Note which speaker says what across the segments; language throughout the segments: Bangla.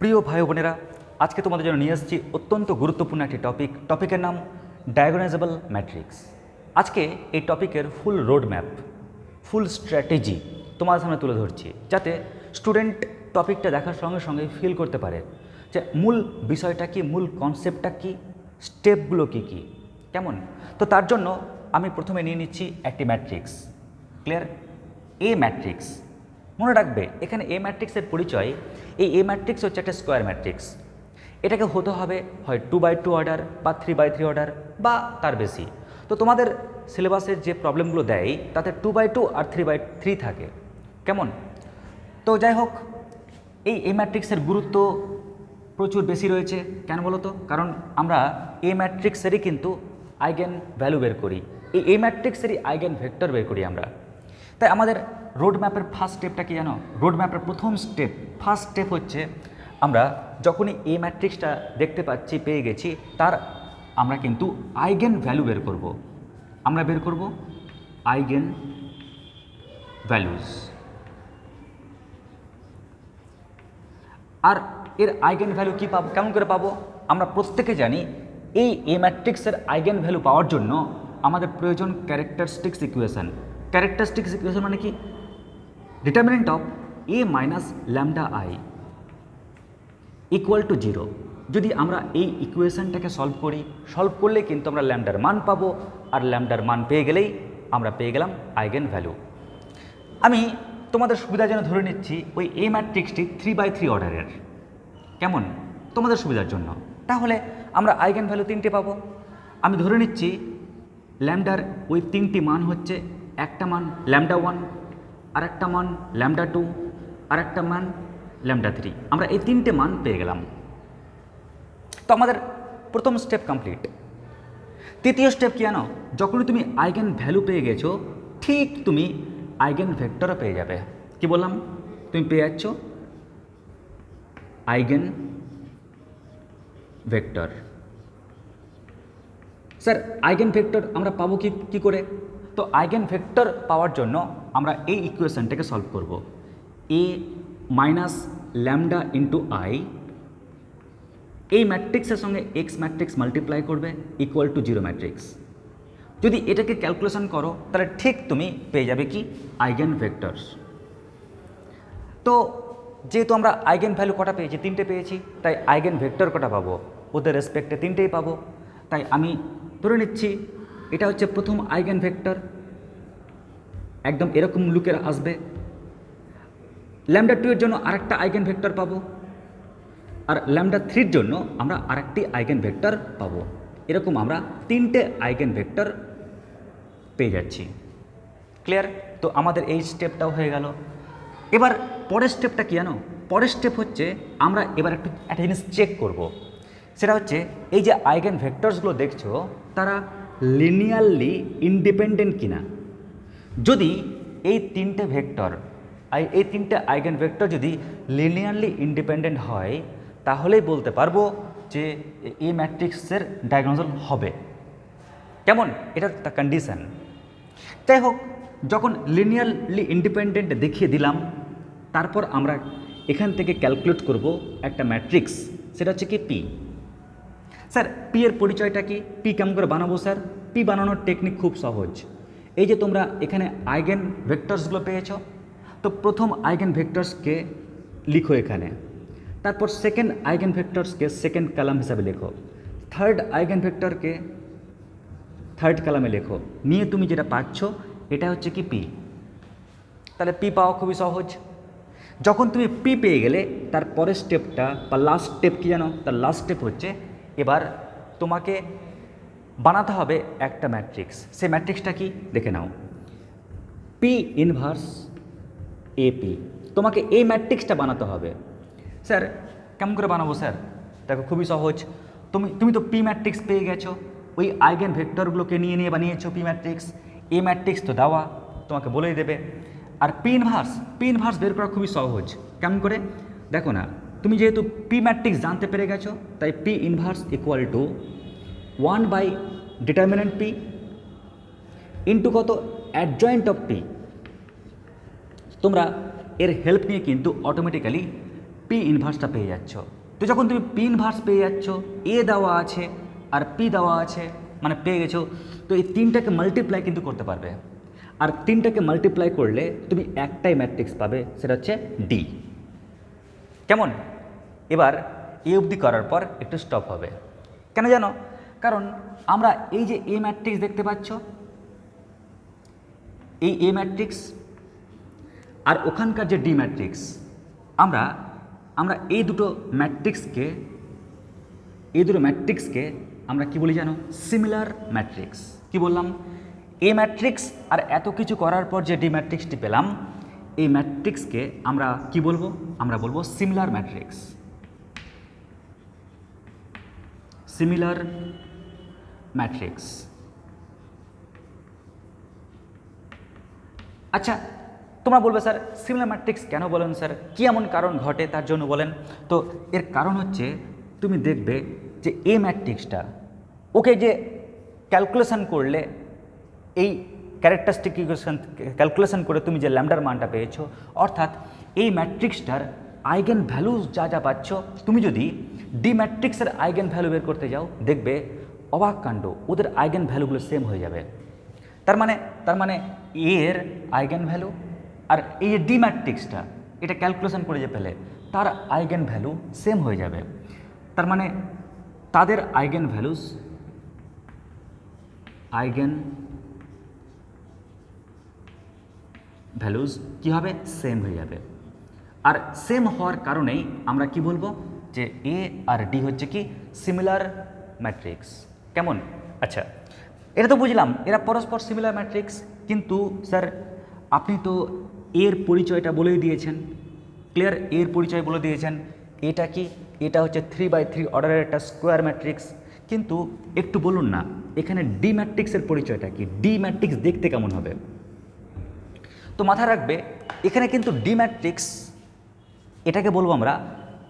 Speaker 1: প্রিয় ভাই বোনেরা, আজকে তোমাদের জন্য নিয়ে এসেছি অত্যন্ত গুরুত্বপূর্ণ একটি টপিক টপিকের নাম ডায়াগনাইজেবল ম্যাট্রিক্স আজকে এই টপিকের full road map full strategy তোমাদের সামনে তুলে ধরছি, যাতে স্টুডেন্ট টপিকটা দেখার সঙ্গে সঙ্গে ফিল করতে পারে যে মূল বিষয়টা কি, মূল কনসেপ্টটা কি স্টেপগুলো কি কি। কেমন? তো তার জন্য আমি প্রথমে নিয়ে নিচ্ছি একটি ম্যাট্রিক্স ক্লিয়ার এ ম্যাট্রিক্স মনে রাখবে, এখানে এ ম্যাট্রিক্সের পরিচয়, এই এ ম্যাট্রিক্স হচ্ছে একটা স্কোয়ার ম্যাট্রিক্স এটাকে হতে হবে হয় টু বাই টু অর্ডার বা থ্রি বাই থ্রি অর্ডার বা তার বেশি। তো তোমাদের সিলেবাসের যে প্রবলেমগুলো দেয়, তাতে টু বাই টু আর থ্রি বাই থ্রি থাকে। কেমন? তো যাই হোক, এই এ ম্যাট্রিক্সের গুরুত্ব প্রচুর বেশি রয়েছে। কেন বলো তো? কারণ আমরা এ ম্যাট্রিক্সেরই কিন্তু আইগেন ভ্যালু বের করি। এই এ ম্যাট্রিক্সেরই আইগেন ভেক্টর বের করি আমরা। তাই আমাদের রোড ম্যাপের ফার্স্ট স্টেপটা কি জানো? রোড ম্যাপের প্রথম স্টেপ ফার্স্ট স্টেপ হচ্ছে আমরা যখনই এ ম্যাট্রিক্সটা দেখতে পাচ্ছি, পেয়ে গেছি, তার আমরা কিন্তু আইগেন ভ্যালু বের করব। আমরা বের করব আইগেন ভ্যালুস আর এর আইগেন ভ্যালু কী পাবো, কেমন করে পাবো? আমরা প্রত্যেকে জানি এই এ ম্যাট্রিক্সের আইগেন ভ্যালু পাওয়ার জন্য আমাদের প্রয়োজন ক্যারেক্টারিস্টিক্স ইকুয়েশন ক্যারেক্টারিস্টিক্স ইকুয়েশন মানে কি? Determinant of A minus lambda I equal to zero যদি আমরা এই ইকুয়েশনটাকে সলভ করি সলভ করলে কিন্তু আমরা ল্যামডার মান পাবো, আর ল্যামডার মান পেয়ে গেলেই আমরা পেয়ে গেলাম আইগেন ভ্যালু। আমি তোমাদের সুবিধার জন্য ধরে নিচ্ছি, ওই এ ম্যাট্রিক্সটি থ্রি বাই থ্রি অর্ডারের কেমন? তোমাদের সুবিধার জন্য। তাহলে আমরা আইগেন ভ্যালু তিনটে পাবো। আমি ধরে নিচ্ছি ল্যামডার ওই তিনটি মান হচ্ছে, একটা মান ল্যামডা ওয়ান আর একটা মান ল্যামডা টু আর একটা মান ল্যামডা থ্রি। আমরা এই তিনটে মান পেয়ে গেলাম। তো আমাদের প্রথম স্টেপ কমপ্লিট। তৃতীয় স্টেপ কি জানো? যখনই তুমি আইগেন ভ্যালু পেয়ে গেছো, ঠিক তুমি আইগেন ভেক্টরও পেয়ে যাবে। কি বললাম? তুমি পেয়ে যাচ্ছ eigen vector. Sir, eigen vector আমরা পাবো কি, কী করে? তো আইগেন ভেক্টর পাওয়ার জন্য আমরা এই ইকুয়েশনটাকে সলভ করব। A minus lambda into I এই ম্যাট্রিক্সের সঙ্গে এক্স ম্যাট্রিক্স মাল্টিপ্লাই করবে ইকুয়াল টু জিরো ম্যাট্রিক্স যদি এটাকে ক্যালকুলেশন করো, তাহলে ঠিক তুমি পেয়ে যাবে কি? আইগেন ভেক্টরস তো যেহেতু আমরা আইগেন ভ্যালু কটা পেয়েছি, তিনটে পেয়েছি, তাই আইগেন ভেক্টর কটা পাবো? ওদের রেসপেক্টে তিনটেই পাবো। তাই আমি ধরে নিচ্ছি, এটা হচ্ছে প্রথম আইগেন ভেক্টর একদম এরকম লুকের আসবে। ল্যামডা টু এর জন্য আরেকটা আইগেন ভেক্টর পাবো। আর ল্যামডা থ্রির জন্য আমরা আরেকটি আইগেন ভেক্টর পাবো। এরকম আমরা তিনটে আইগেন ভেক্টর পেয়ে যাচ্ছি। ক্লিয়ার? তো আমাদের এই স্টেপটাও হয়ে গেল। এবার পরের স্টেপটা কি জানো? পরের স্টেপ হচ্ছে আমরা এবার একটু একটা জিনিস চেক করব। সেটা হচ্ছে এই যে আইগেন ভেক্টরসগুলো দেখছ, তারা লিনিয়ারলি ইন্ডিপেন্ডেন্ট কিনা? যদি এই তিনটে ভেক্টর এই তিনটে আইগেন ভেক্টর যদি লিনিয়ারলি ইন্ডিপেন্ডেন্ট হয়, তাহলেই বলতে পারব যে এই ম্যাট্রিক্সের ডায়াগনোজাল হবে। কেমন? এটা একটা কন্ডিশন যাই হোক, যখন লিনিয়ারলি ইন্ডিপেন্ডেন্ট দেখিয়ে দিলাম, তারপর আমরা এখান থেকে ক্যালকুলেট করব একটা ম্যাট্রিক্স সেটা হচ্ছে কি পি স্যার পি এর পরিচয়টা কি? পি কেমন করে বানাবো, স্যার? পি বানানোর টেকনিক খুব সহজ। এই যে তোমরা এখানে আইগেন ভেক্টরসগুলো পেয়েছ, তো প্রথম আইগেন ভেক্টরসকে লিখো এখানে। তারপর সেকেন্ড আইগেন ভেক্টরসকে সেকেন্ড কালাম হিসাবে লেখো। থার্ড আইগেন ভেক্টরকে থার্ড কালামে লেখো। নিয়ে তুমি যেটা পাচ্ছ, এটা হচ্ছে কি পি? তাহলে পি পাওয়া খুবই সহজ। যখন তুমি পি পেয়ে গেলে, তার পরের স্টেপটা বা লাস্ট স্টেপ কী জানো? তার লাস্ট স্টেপ হচ্ছে, এবার তোমাকে বানাতে হবে একটা ম্যাট্রিক্স সেই ম্যাট্রিক্সটা কি? দেখে নাও। পি ইনভার্স এপি তোমাকে এই ম্যাট্রিক্সটা বানাতে হবে। স্যার, কেমন করে বানাবো স্যার? দেখো, খুবই সহজ। তুমি তুমি তো পি ম্যাট্রিক্স পেয়ে গেছো। ওই আইগেন ভেক্টরগুলোকে নিয়ে নিয়ে বানিয়েছো পি ম্যাট্রিক্স এ ম্যাট্রিক্স তো দেওয়া, তোমাকে বলেই দেবে। আর পি ইনভার্স পি ইনভার্স বের করা খুবই সহজ। কেমন করে? দেখো না, তুমি যেহেতু পি ম্যাট্রিক্স জানতে পেরে গেছো, তাই P inverse equal to one by determinant P into কত? Adjoint of P. তোমরা এর হেল্প নিয়ে কিন্তু অটোমেটিক্যালি পি ইনভার্সটা পেয়ে যাচ্ছ। তো যখন তুমি পি ইনভার্স পেয়ে যাচ্ছ এ দেওয়া আছে আর পি দেওয়া আছে মানে পেয়ে গেছো, তো এই তিনটাকে মাল্টিপ্লাই কিন্তু করতে পারবে। আর তিনটাকে মাল্টিপ্লাই করলে তুমি একটাই ম্যাট্রিক্স পাবে, সেটা হচ্ছে ডি কেমন? এবার এ অবধি করার পর একটু স্টপ হবে। কেন জানো? কারণ আমরা এই যে এ ম্যাট্রিক্স দেখতে পাচ্ছ, এই এ ম্যাট্রিক্স আর ওখানকার যে ডি ম্যাট্রিক্স আমরা আমরা এই দুটো ম্যাট্রিক্সকে এই দুটো ম্যাট্রিক্সকে আমরা কি বলি জানো সিমিলার ম্যাট্রিক্স কি বললাম? এ ম্যাট্রিক্স আর এত কিছু করার পর যে ডি ম্যাট্রিক্সটি পেলাম, এই ম্যাট্রিক্সকে আমরা কি বলব? আমরা বলব সিমিলার ম্যাট্রিক্স সিমিলার ম্যাট্রিক্স আচ্ছা তোমরা বলবে, স্যার সিমিলার ম্যাট্রিক্স কেন বলেন, স্যার? কী এমন কারণ ঘটে তার জন্য বলেন? তো এর কারণ হচ্ছে, তুমি দেখবে যে এ ম্যাট্রিক্সটা ওকে যে ক্যালকুলেশন করলে, এই ক্যারেক্টারিস্টিক ইকুয়েশন ক্যালকুলেশন করে তুমি যে ল্যামডার মানটা পেয়েছ, অর্থাৎ এই ম্যাট্রিক্সটার আইগেন ভ্যালু যা যা পাচ্ছ, তুমি যদি ডি ম্যাট্রিক্সের আইগেন ভ্যালু বের করতে যাও, দেখবে অবাক কাণ্ড, ওদের আইগেন ভ্যালুগুলো সেম হয়ে যাবে। তার মানে তার মানে এর আইগেন ভ্যালু আর এই যে ডি ম্যাট্রিক্সটা এটা ক্যালকুলেশন করে যে পেলে তার আইগেন ভ্যালু সেম হয়ে যাবে। তার মানে তাদের আইগেন ভ্যালুস আইগেন ভ্যালুস কী হবে? সেম হয়ে যাবে। আর সেম হওয়ার কারণেই আমরা কি বলব? যে এ আর ডি হচ্ছে কি সিমিলার ম্যাট্রিক্স কেমন? আচ্ছা এটা তো বুঝলাম, এরা পরস্পর সিমিলার ম্যাট্রিক্স কিন্তু স্যার, আপনি তো এর পরিচয়টা বলেই দিয়েছেন ক্লিয়ার এর পরিচয় বলে দিয়েছেন, এটা কি, এটা হচ্ছে থ্রি বাই থ্রি অর্ডারের একটা স্কোয়ার ম্যাট্রিক্স কিন্তু একটু বলুন না, এখানে ডি ম্যাট্রিক্সের পরিচয়টা কি? ডি ম্যাট্রিক্স দেখতে কেমন হবে? তো মাথায় রাখবে, এখানে কিন্তু ডি ম্যাট্রিক্স এটাকে বলব আমরা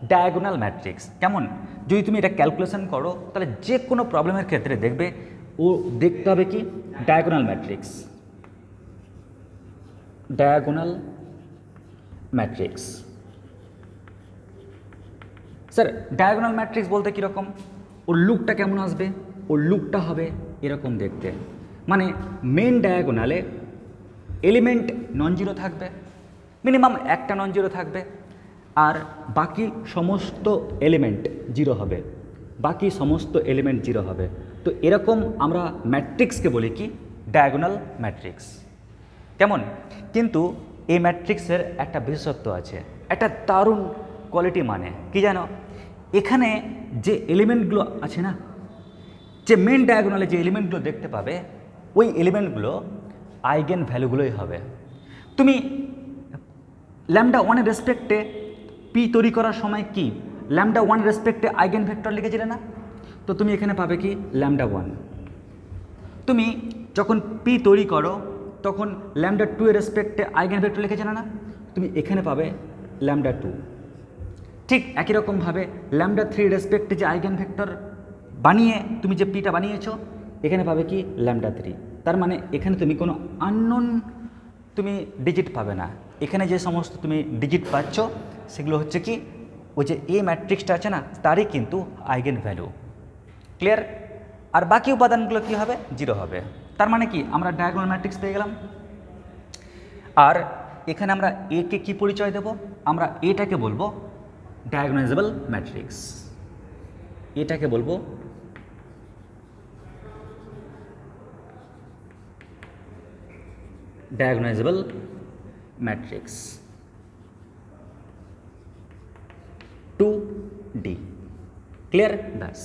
Speaker 1: ডায়াগোনাল ম্যাট্রিক্স কেমন? যদি তুমি এটা ক্যালকুলেশন করো, তাহলে যে কোনো প্রবলেমের ক্ষেত্রে দেখবে, ও দেখতে হবে কি? Diagonal matrix diagonal matrix sir diagonal matrix বলতে কীরকম? ওর লুকটা কেমন আসবে? ওর লুকটা হবে এরকম দেখতে। মানে মেন ডায়াগোনালে এলিমেন্ট নন জিরো থাকবে। মিনিমাম একটা নন জিরো থাকবে। আর বাকি সমস্ত এলিমেন্ট জিরো হবে। বাকি সমস্ত এলিমেন্ট জিরো হবে। তো এরকম আমরা ম্যাট্রিক্সকে বলি কি? ডায়াগোনাল ম্যাট্রিক্স কেমন? কিন্তু এই ম্যাট্রিক্সের একটা বিশেষত্ব আছে। একটা দারুণ কোয়ালিটি মানে কি জানো? এখানে যে এলিমেন্টগুলো আছে না, যে মেন ডায়াগোনালে যে এলিমেন্টগুলো দেখতে পাবে, ওই এলিমেন্টগুলো আইগেন ভ্যালুগুলোই হবে। তুমি ল্যামডা ওয়ানের রেসপেক্টে পি তৈরি করার সময় কি? ল্যামডা ওয়ান রেসপেক্টে আইগেন ভেক্টর লিখেছিলে না? তো তুমি এখানে পাবে কি? Lambda one. তুমি যখন পি তৈরি করো, তখন ল্যামডা টু এর রেসপেক্টে আইগেন ভেক্টর লিখেছিলে না? তুমি এখানে পাবে ল্যামডা টু। ঠিক একই রকমভাবে ল্যামডা থ্রি রেসপেক্টে যে আইগেন ভেক্টর বানিয়ে তুমি যে পিটা বানিয়েছো, এখানে পাবে কি? Lambda three. তার মানে এখানে তুমি কোনো আননোন তুমি ডিজিট পাবে না। এখানে যে সমস্ত তুমি ডিজিট পাচ্ছ সেগুলো হচ্ছে কি? ওই যে এ ম্যাট্রিক্সটা আছে না, তারই কিন্তু আইগেন ভ্যালু। ক্লিয়ার আর বাকি উপাদানগুলো কী হবে? জিরো হবে। তার মানে কি? আমরা ডায়াগোনাল ম্যাট্রিক্স পেয়ে গেলাম। আর এখানে আমরা একে কি পরিচয় দেব? আমরা এটাকে বলব ডায়াগনাইজেবল ম্যাট্রিক্স এটাকে বলব diagonalizable matrix to the clear ব্যাস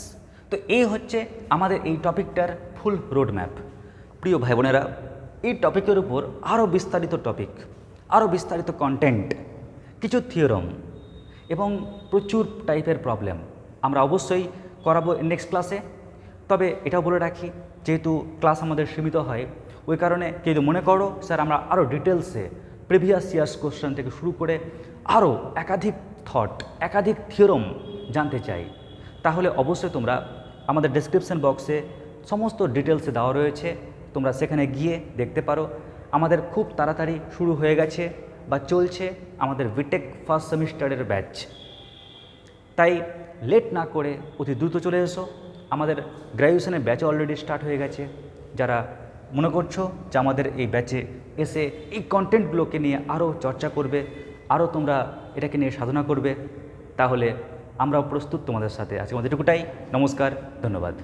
Speaker 1: তো এই হচ্ছে আমাদের এই টপিকটার ফুল রোড ম্যাপ প্রিয় ভাই বোনেরা এই টপিকের উপর আরও বিস্তারিত টপিক আরও বিস্তারিত কন্টেন্ট কিছু থিওরম এবং প্রচুর টাইপের প্রবলেম আমরা অবশ্যই করাবো নেক্সট ক্লাসে তবে এটাও বলে রাখি, যেহেতু ক্লাস আমাদের সীমিত হয়, ওই কারণে কেউ মনে করো, স্যার, আমরা আরও ডিটেলসে প্রিভিয়াস ইয়ার্স কোশ্চেন থেকে শুরু করে আরও একাধিক থট একাধিক থিওরম জানতে চাই। তাহলে অবশ্যই তোমরা আমাদের ডেসক্রিপশন বক্সে সমস্ত ডিটেলসে দেওয়া রয়েছে। তোমরা সেখানে গিয়ে দেখতে পারো। আমাদের খুব তাড়াতাড়ি শুরু হয়ে গেছে বা চলছে আমাদের বিটেক ফার্স্ট সেমিস্টারের ব্যাচ তাই লেট না করে অতি দ্রুত চলে এসো। আমাদের গ্র্যাজুয়েশনের ব্যাচ অলরেডি স্টার্ট হয়ে গেছে। যারা মনে করছ যে আমাদের এই ব্যাচে এসে এই কন্টেন্টগুলোকে নিয়ে আরও চর্চা করবে আরও তোমরা এটাকে নিয়ে সাধনা করবে, তাহলে আমরাও প্রস্তুত তোমাদের সাথে আছি। আমাদের এটুকুটাই নমস্কার, ধন্যবাদ।